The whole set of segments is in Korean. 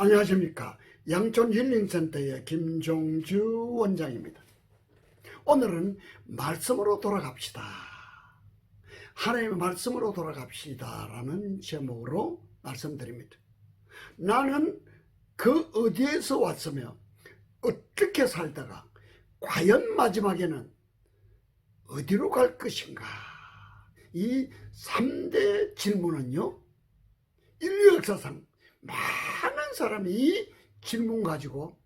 안녕하십니까. 양촌 힐링센터의 김종주 원장입니다. 오늘은 말씀으로 돌아갑시다. 하나님의 말씀으로 돌아갑시다. 라는 제목으로 말씀드립니다. 나는 그 어디에서 왔으며 어떻게 살다가 과연 마지막에는 어디로 갈 것인가? 이 3대 질문은요, 인류 역사상 많은 사람이 이 질문 가지고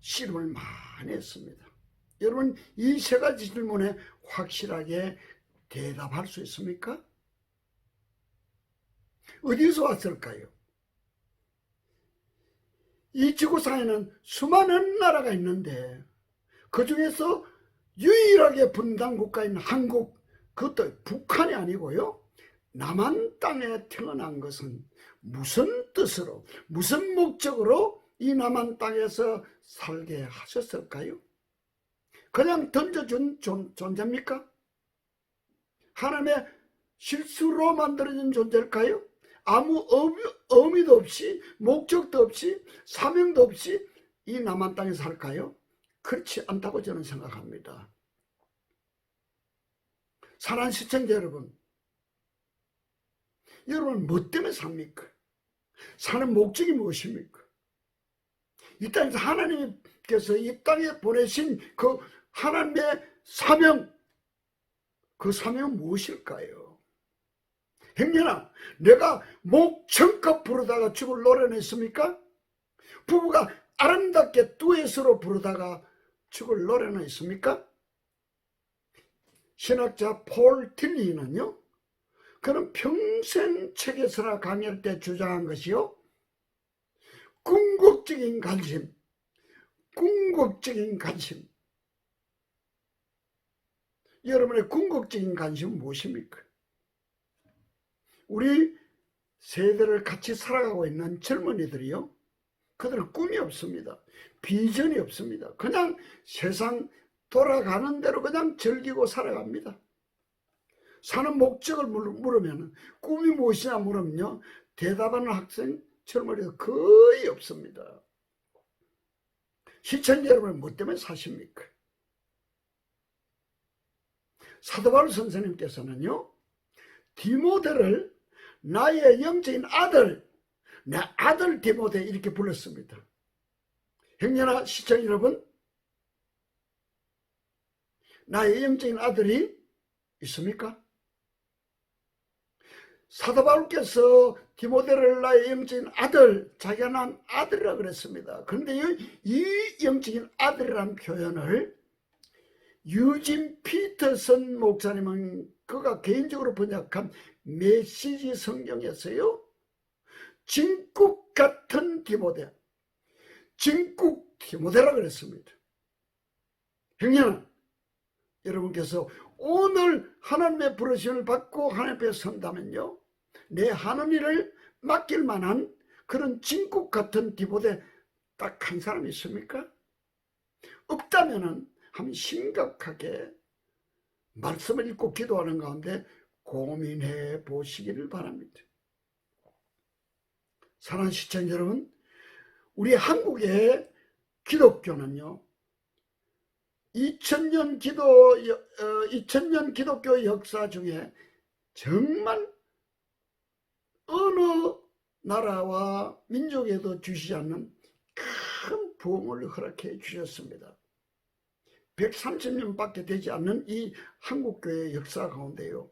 실험을 많이 했습니다. 여러분, 이 세 가지 질문에 확실하게 대답할 수 있습니까? 어디서 왔을까요? 이 지구상에는 수많은 나라가 있는데 그 중에서 유일하게 분단 국가인 한국, 그것도 북한이 아니고요. 남한 땅에 태어난 것은 무슨 뜻으로, 무슨 목적으로 이 남한 땅에서 살게 하셨을까요? 그냥 던져준 존, 존재입니까? 하나님의 실수로 만들어진 존재일까요? 아무 의미, 도 없이, 목적도 없이, 사명도 없이 이 남한 땅에 살까요? 그렇지 않다고 저는 생각합니다. 사랑하는 시청자 여러분, 여러분 뭐 때문에 삽니까? 사는 목적이 무엇입니까? 이 땅에서 하나님께서 이 땅에 보내신 그 하나님의 사명, 그 사명은 무엇일까요? 행여나 내가 목청껏 부르다가 죽을 노래냈습니까? 부부가 아름답게 듀엣으로 부르다가 죽을 노래는 있습니까? 신학자 폴 틸리는요, 그는 평생 책에서나 강의할 때 주장한 것이요, 궁극적인 관심, 궁극적인 관심. 여러분의 궁극적인 관심은 무엇입니까? 우리 세대를 같이 살아가고 있는 젊은이들이요, 그들은 꿈이 없습니다. 비전이 없습니다. 그냥 세상 돌아가는 대로 그냥 즐기고 살아갑니다. 사는 목적을 물으면 꿈이 무엇이냐 물으면요. 대답하는 학생 젊은이가 거의 없습니다. 시청자 여러분 뭐 때문에 사십니까? 사도바울 선생님께서는요. 디모데를 나의 영적인 아들 내 아들 디모데 이렇게 불렀습니다. 형제나 시청 여러분 나의 영적인 아들이 있습니까? 사도 바울께서 디모데를 나의 영적인 아들, 자기가 난 아들이라 그랬습니다. 그런데 이 영적인 아들이라는 표현을 유진 피터슨 목사님은 그가 개인적으로 번역한 메시지 성경에서요. 진국 같은 디모데, 진국 디모데라 그랬습니다. 형님, 여러분께서 오늘 하나님의 부르심을 받고 하나님 앞에 선다면요. 내 하는 일을 맡길 만한 그런 진국 같은 디보데 딱 한 사람 있습니까? 없다면은 한번 심각하게 말씀을 읽고 기도하는 가운데 고민해 보시기를 바랍니다. 사랑하는 시청자 여러분, 우리 한국의 기독교는요, 2000년 기도, 2000년 어, 기독교 역사 중에 정말 어느 나라와 민족에도 주시지 않는 큰 부흥을 허락해 주셨습니다. 130년밖에 되지 않는 이 한국교회 역사 가운데요.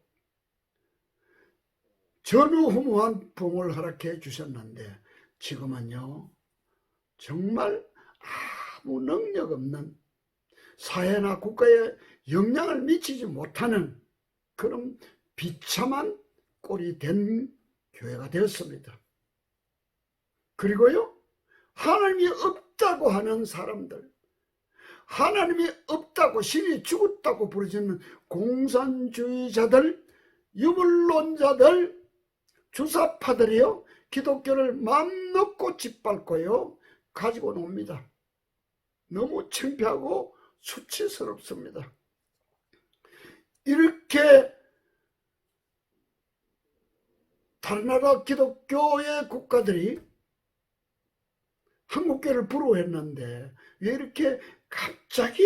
전후후무한 부흥을 허락해 주셨는데 지금은요. 정말 아무 능력 없는 사회나 국가에 영향을 미치지 못하는 그런 비참한 꼴이 된 교회가 되었습니다. 그리고요, 하나님이 없다고 하는 사람들, 하나님이 없다고 신이 죽었다고 부르짖는 공산주의자들, 유물론자들, 주사파들이요, 기독교를 마음 놓고 짓밟고요, 가지고 놉니다. 너무 창피하고 수치스럽습니다. 이렇게 다른 나라 기독교의 국가들이 한국교회를 부러워했는데 왜 이렇게 갑자기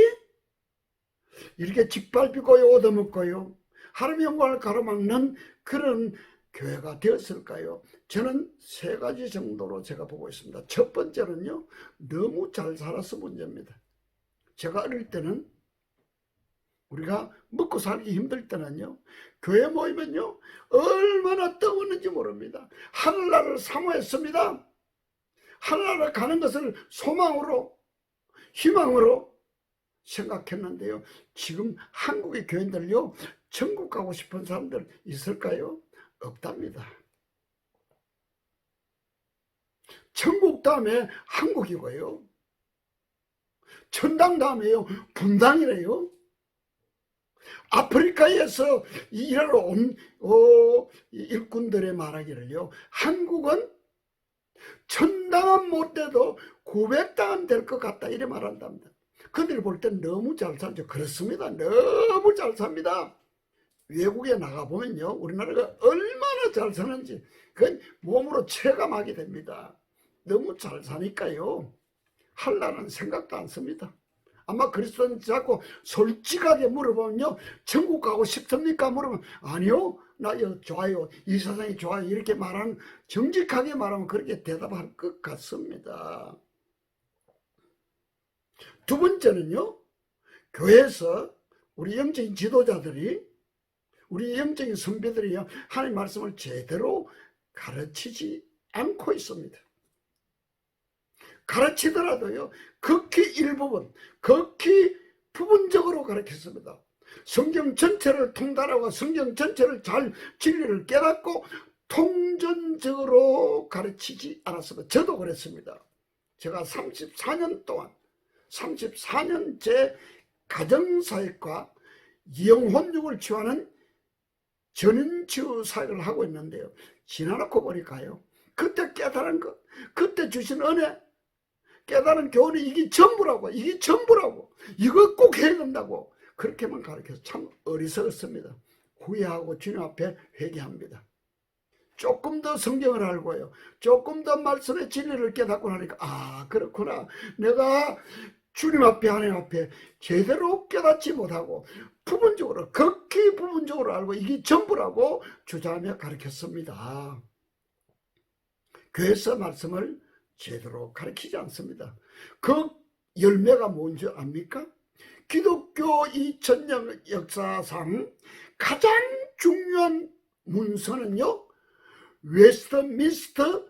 이렇게 짓밟히고요 얻어먹고요 하나님의 영광을 가로막는 그런 교회가 되었을까요? 저는 세 가지 정도로 제가 보고 있습니다. 첫 번째는요, 너무 잘 살아서 문제입니다. 제가 어릴 때는 우리가 먹고 살기 힘들 때는요, 교회 모이면요, 얼마나 떠오는지 모릅니다. 하늘나라를 사모했습니다. 하늘나라 가는 것을 소망으로, 희망으로 생각했는데요. 지금 한국의 교인들요, 천국 가고 싶은 사람들 있을까요? 없답니다. 천국 다음에 한국이고요. 천당 다음에요. 분당이래요. 아프리카에서 일하러 온 어, 일꾼들의 말하기를요. 한국은 천당은 못 돼도 900당은 될 것 같다 이래 말한답니다. 그들 볼 땐 너무 잘 살죠. 그렇습니다. 너무 잘 삽니다. 외국에 나가보면요. 우리나라가 얼마나 잘 사는지 그건 몸으로 체감하게 됩니다. 너무 잘 사니까요. 할라는 생각도 안 씁니다. 아마 그리스도는 자꾸 솔직하게 물어보면요. 천국 가고 싶습니까? 물으면 아니요. 나 좋아요. 이 세상이 좋아요. 이렇게 말하는 정직하게 말하면 그렇게 대답할 것 같습니다. 두 번째는요. 교회에서 우리 영적인 지도자들이 우리 영적인 선배들이요. 하나님 말씀을 제대로 가르치지 않고 있습니다. 가르치더라도요, 극히 일부분, 극히 부분적으로 가르쳤습니다. 성경 전체를 통달하고 성경 전체를 잘 진리를 깨닫고 통전적으로 가르치지 않았습니다. 저도 그랬습니다. 제가 34년 동안, 34년째 가정사역과 영혼육을 치유하는 전인치유 사역을 하고 있는데요. 지나놓고 보니까요. 그때 깨달은 것, 그때 주신 은혜, 깨달은 교훈이 이게 전부라고, 이게 전부라고, 이거 꼭 해야 된다고, 그렇게만 가르쳐서 참 어리석었습니다. 후회하고 주님 앞에 회개합니다. 조금 더 성경을 알고요. 조금 더 말씀의 진리를 깨닫고 나니까, 아, 그렇구나. 내가 주님 앞에, 하나님 앞에 제대로 깨닫지 못하고, 부분적으로, 극히 부분적으로 알고, 이게 전부라고 주장하며 가르쳤습니다. 교회에서 말씀을 제대로 가르치지 않습니다. 그 열매가 뭔지 압니까? 기독교 2000년 역사상 가장 중요한 문서는요, 웨스트민스터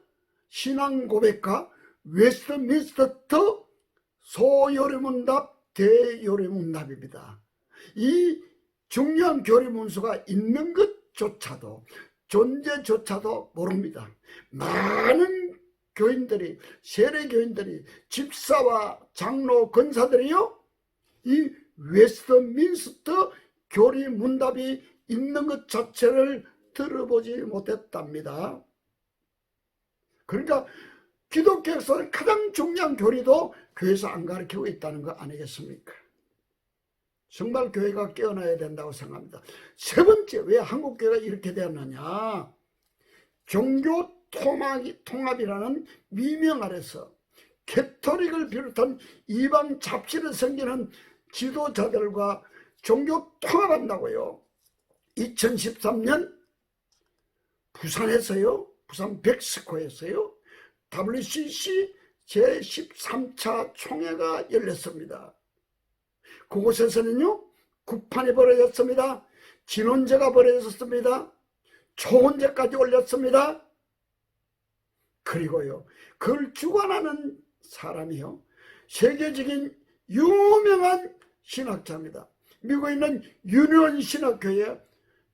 신앙 고백과 웨스트민스터 소요리문답, 대요리문답입니다. 이 중요한 교리 문서가 있는 것조차도 존재조차도 모릅니다. 많은 교인들이 세례 교인들이 집사와 장로 권사들이요 이 웨스트민스터 교리 문답이 있는 것 자체를 들어보지 못했답니다. 그러니까 기독교에서는 가장 중요한 교리도 교회에서 안 가르치고 있다는 거 아니겠습니까? 정말 교회가 깨어나야 된다고 생각합니다. 세 번째, 왜 한국교회가 이렇게 되었느냐? 종교 통합이, 통합 이라는 미명 아래서 캐토릭을 비롯한 이방 잡신을 섬기는 지도자들과 종교 통합한다고요. 2013년 부산에서요, 부산 백스코에서요, WCC 제13차 총회가 열렸습니다. 그곳에서는요, 구판이 벌어졌습니다. 진원제가 벌어졌습니다. 초혼제까지 올렸습니다. 그리고요, 그걸 주관하는 사람이요, 세계적인 유명한 신학자입니다. 미국에 있는 유니온 신학교의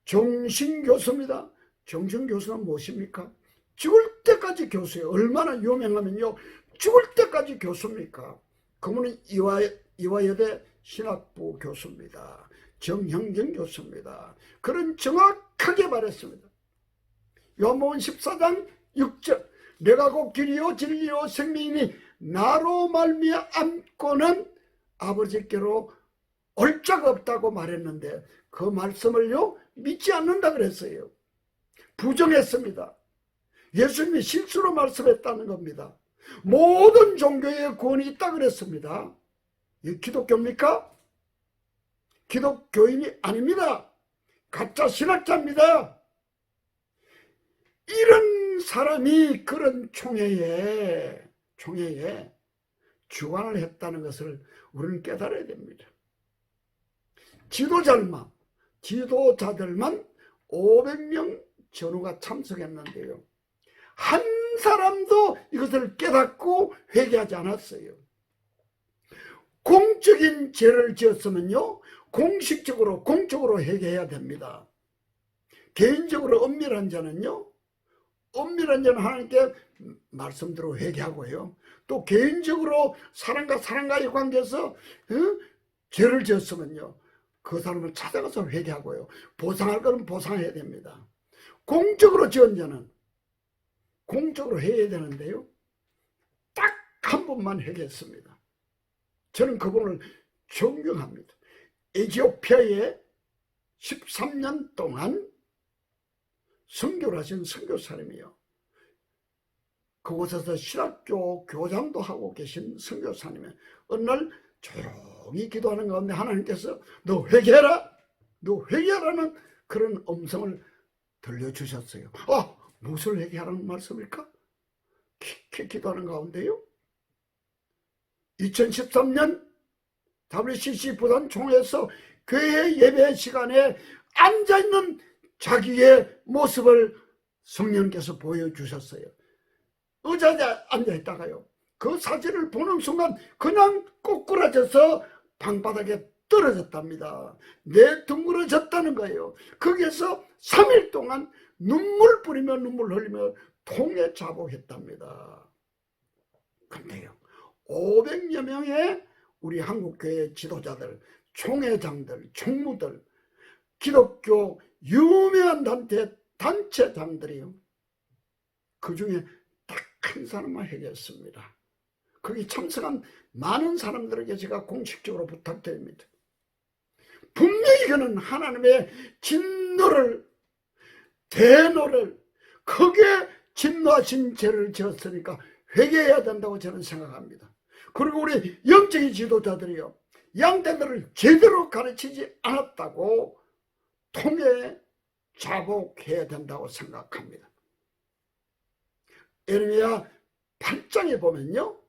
정신교수입니다. 정신교수는 무엇입니까? 죽을 때까지 교수예요. 얼마나 유명하면요, 죽을 때까지 교수입니까? 그분은 이화, 이화여대 신학부 교수입니다. 정형경 교수입니다. 그런 정확하게 말했습니다. 요한복음 14장 6절 내가 곧 길이요 진리요 생명이니 나로 말미암고는 아버지께로 올적 없다고 말했는데 그 말씀을요 믿지 않는다 그랬어요. 부정했습니다. 예수님이 실수로 말씀했다는 겁니다. 모든 종교에 구원이 있다 그랬습니다. 이 기독교입니까? 기독교인이 아닙니다. 가짜 신학자입니다. 이런 사람이 그런 총회에 총회에 주관을 했다는 것을 우리는 깨달아야 됩니다. 지도자들만 지도자들만 500명 전후가 참석했는데요. 한 사람도 이것을 깨닫고 회개하지 않았어요. 공적인 죄를 지었으면요. 공식적으로 공적으로 회개해야 됩니다. 개인적으로 엄밀한 자는요. 엄밀한 자는 하나님께 말씀대로 회개하고요. 또 개인적으로 사람과 사람과의 관계에서 어? 죄를 지었으면요. 그 사람을 찾아가서 회개하고요. 보상할 거는 보상해야 됩니다. 공적으로 지은 자는 공적으로 해야 되는데요. 딱 한 번만 회개했습니다. 저는 그분을 존경합니다. 에티오피아에 13년 동안 선교를 하신 선교사님이요. 그곳에서 신학교 교장도 하고 계신 선교사님이 어느 날 조용히 기도하는 가운데 하나님께서 너 회개해라! 너 회개하라는 그런 음성을 들려주셨어요. 아, 무엇을 회개하라는 말씀일까? 깊게 기도하는 가운데요. 2013년 WCC 부산 총회에서 교회 예배 시간에 앉아있는 자기의 모습을 성령께서 보여주셨어요. 의자에 앉아있다가요. 그 사진을 보는 순간 그냥 꼬꾸라져서 방바닥에 떨어졌답니다. 내둥그러졌다는 거예요. 거기에서 3일 동안 눈물 뿌리며 눈물 흘리며 통에 자복했답니다. 근데요. 500여 명의 우리 한국교회 지도자들, 총회장들, 총무들, 기독교 유명한 단체, 단체장들이요. 그 중에 딱 한 사람만 해결했습니다. 거기 참석한 많은 사람들에게 제가 공식적으로 부탁드립니다. 분명히 그는 하나님의 진노를, 대노를, 크게 진노하신 죄를 지었으니까 회개해야 된다고 저는 생각합니다. 그리고 우리 영적인 지도자들이요. 양떼들을 제대로 가르치지 않았다고 통해 자복해야 된다고 생각합니다. 에르미야 8장에 보면요.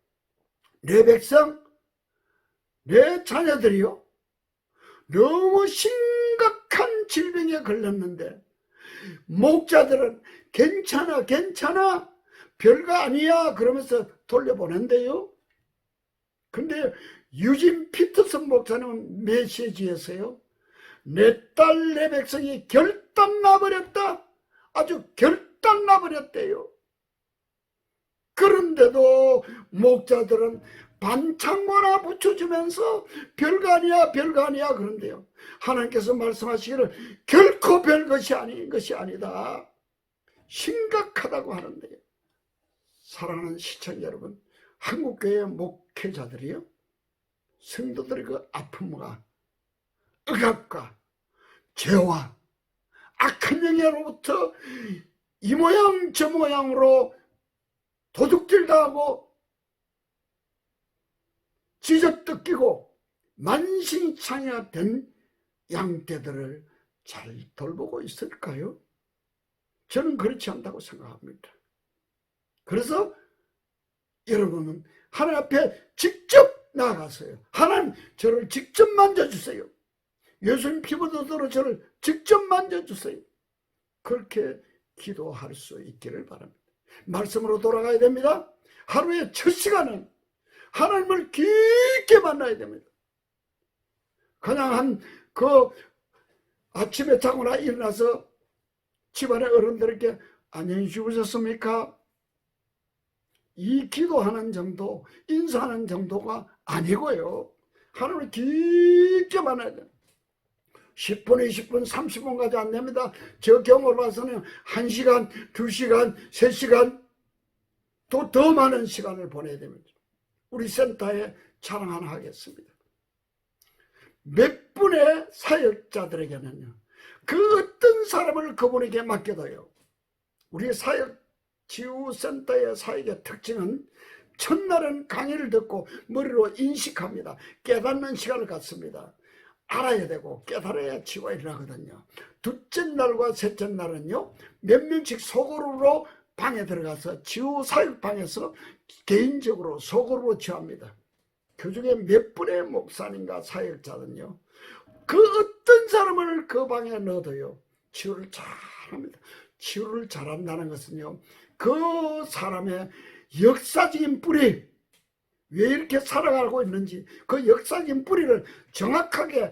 내 백성, 내 자녀들이요. 너무 심각한 질병에 걸렸는데 목자들은 괜찮아 괜찮아 별거 아니야 그러면서 돌려보낸대요. 근데 유진 피터슨 목사님은 메시지에서요. 내 딸 내 백성이 결단 나버렸다. 아주 결단 나버렸대요. 그런데도 목자들은 반창고 하나 붙여주면서 별거 아니야 그런데요. 하나님께서 말씀하시기를 결코 별것이 아닌 것이 아니다. 심각하다고 하는데요. 사랑하는 시청자 여러분 한국교회 목회자들이요. 성도들의 그 아픔과 억압과 죄와 악한 영향으로부터 이 모양 저 모양으로 도둑질 당하고 지적뜯기고 만신창이된 양떼들을 잘 돌보고 있을까요? 저는 그렇지 않다고 생각합니다. 그래서 여러분은 하나님 앞에 직접 나아가세요. 하나님 저를 직접 만져주세요. 예수님 피부도도로 저를 직접 만져주세요. 그렇게 기도할 수 있기를 바랍니다. 말씀으로 돌아가야 됩니다. 하루의 첫 시간은 하나님을 깊게 만나야 됩니다. 그냥 한 그 아침에 자거나 일어나서 집안의 어른들에게 안녕히 주무셨습니까? 이 기도하는 정도, 인사하는 정도가 아니고요. 하나님을 깊게 만나야 돼요. 10분, 20분, 30분까지 안 됩니다. 저 경험을 봐서는 1시간, 2시간, 3시간, 또 더 많은 시간을 보내야 됩니다. 우리 센터에 자랑 하나 하겠습니다. 몇 분의 사역자들에게는요, 그 어떤 사람을 그분에게 맡겨둬요. 우리 사역 치유센터의 사역의 특징은 첫날은 강의를 듣고 머리로 인식합니다. 깨닫는 시간을 갖습니다. 알아야 되고 깨달아야 치유가 일어나거든요. 둘째 날과 셋째 날은요. 몇 명씩 소그룹으로 방에 들어가서 치유 사육방에서 개인적으로 소그룹으로 치유합니다. 그 중에 몇 분의 목사님과 사역자는요. 그 어떤 사람을 그 방에 넣어도요. 치유를 잘합니다. 치유를 잘한다는 것은요. 그 사람의 역사적인 뿌리 왜 이렇게 살아가고 있는지 그 역사적인 뿌리를 정확하게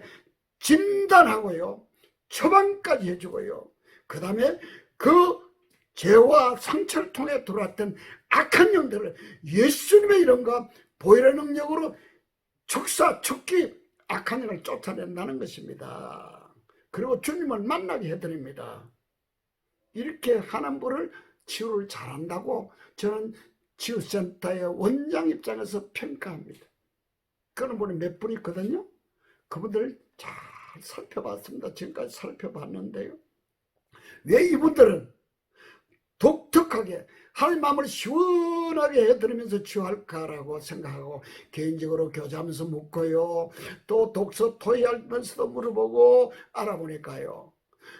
진단하고요. 처방까지 해주고요. 그 다음에 그 죄와 상처를 통해 들어왔던 악한 영들을 예수님의 이름과 보혈의 능력으로 척사, 척기 악한 영을 쫓아낸다는 것입니다. 그리고 주님을 만나게 해드립니다. 이렇게 하는 분을 치유를 잘한다고 저는 치유센터의 원장 입장에서 평가합니다. 그런 분이 몇분 있거든요. 그분들 잘 살펴봤습니다. 지금까지 살펴봤는데요. 왜 이분들은 독특하게 하나님 마음을 시원하게 해드리면서 치유할까라고 생각하고 개인적으로 교제하면서 묻고요. 또 독서 토의하면서도 물어보고 알아보니까요.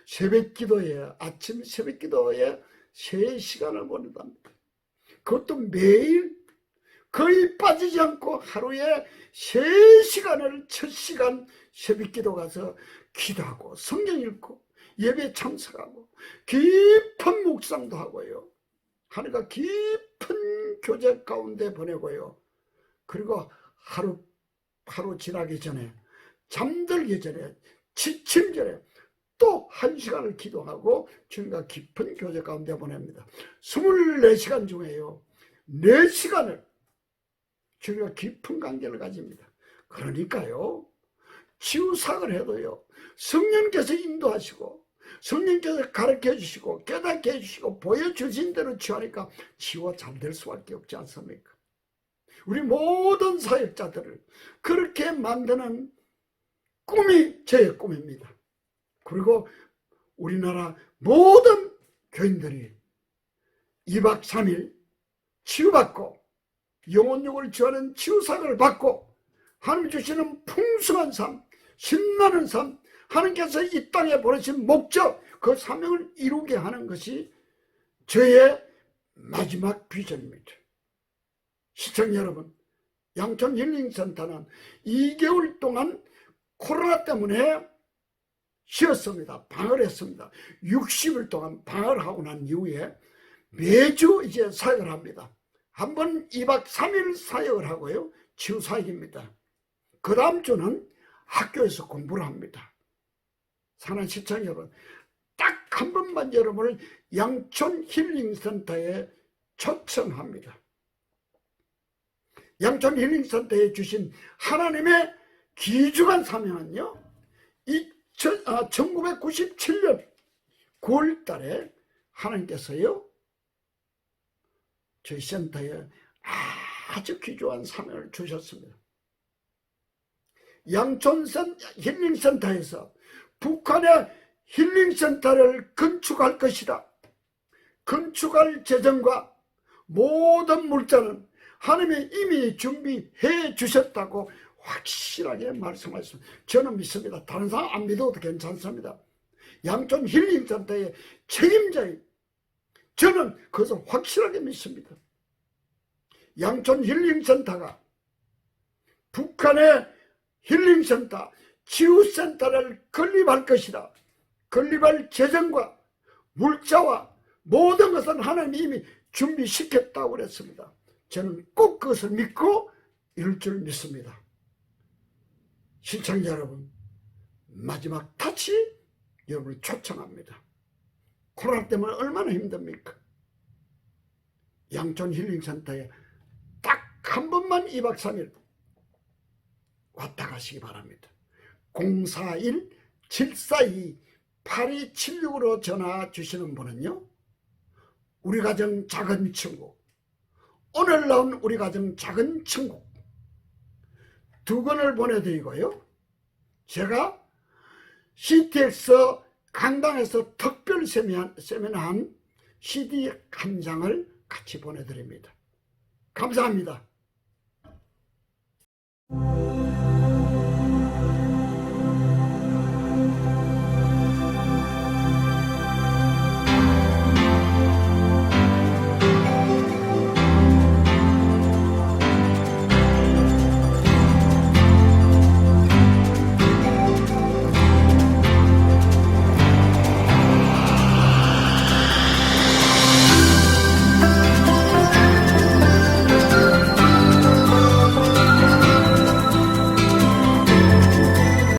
새벽 기도에 아침 새벽 기도에 세 시간을 보낸답니다. 그것도 매일 거의 빠지지 않고 하루에 세 시간을 첫 시간 새벽 기도 가서 기도하고 성경 읽고 예배 참석하고 깊은 묵상도 하고요. 하루가 깊은 교제 가운데 보내고요. 그리고 하루 하루 지나기 전에 잠들기 전에 지침 전에 또 한 시간을 기도하고 주님과 깊은 교제 가운데 보냅니다. 24시간 중에요. 4시간을 주님과 깊은 관계를 가집니다. 그러니까요. 치유삭을 해도요. 성령께서 인도하시고 성령께서 가르쳐 주시고 깨닫게 해주시고 보여주신 대로 치유하니까 치유가 잘 될 수밖에 없지 않습니까? 우리 모든 사역자들을 그렇게 만드는 꿈이 제 꿈입니다. 그리고 우리나라 모든 교인들이 2박 3일 치유받고 영혼육을 지하는 치유사을 받고 하나님 주시는 풍성한 삶, 신나는 삶, 하나님께서 이 땅에 보내신 목적, 그 사명을 이루게 하는 것이 저의 마지막 비전입니다. 시청자 여러분, 양천 힐링센터는 2개월 동안 코로나 때문에 쉬었습니다. 방을 했습니다. 60일 동안 방을 하고 난 이후에 매주 이제 사역을 합니다. 한 번 2박 3일 사역을 하고요. 치유 사역입니다. 그 다음 주는 학교에서 공부를 합니다. 사는 시청 여러분, 딱 한 번만 여러분을 양촌 힐링센터에 초청합니다. 양촌 힐링센터에 주신 하나님의 기주간 사명은요, 1997년 9월 달에 하나님께서요, 저희 센터에 아주 귀중한 사명을 주셨습니다. 양촌선 힐링센터에서 북한의 힐링센터를 건축할 것이다. 건축할 재정과 모든 물자는 하나님이 이미 준비해 주셨다고 확실하게 말씀하셨습니다. 저는 믿습니다. 다른 사람 안 믿어도 괜찮습니다. 양촌 힐링 센터의 책임자인 저는 그것을 확실하게 믿습니다. 양촌 힐링 센터가 북한의 힐링 센터, 치유 센터를 건립할 것이다. 건립할 재정과 물자와 모든 것은 하나님이 이미 준비시켰다고 그랬습니다. 저는 꼭 그것을 믿고 이룰 줄 믿습니다. 시청자 여러분, 마지막 다시 여러분을 초청합니다. 코로나 때문에 얼마나 힘듭니까? 양촌 힐링센터에 딱 한 번만 2박 3일 왔다 가시기 바랍니다. 041-742-8276으로 전화 주시는 분은요. 우리 가정 작은 친구 오늘 나온 우리 가정 작은 친구 두 권을 보내드리고요. 제가 CTX 강당에서 특별 세미나한 CD 한 장을 같이 보내드립니다. 감사합니다.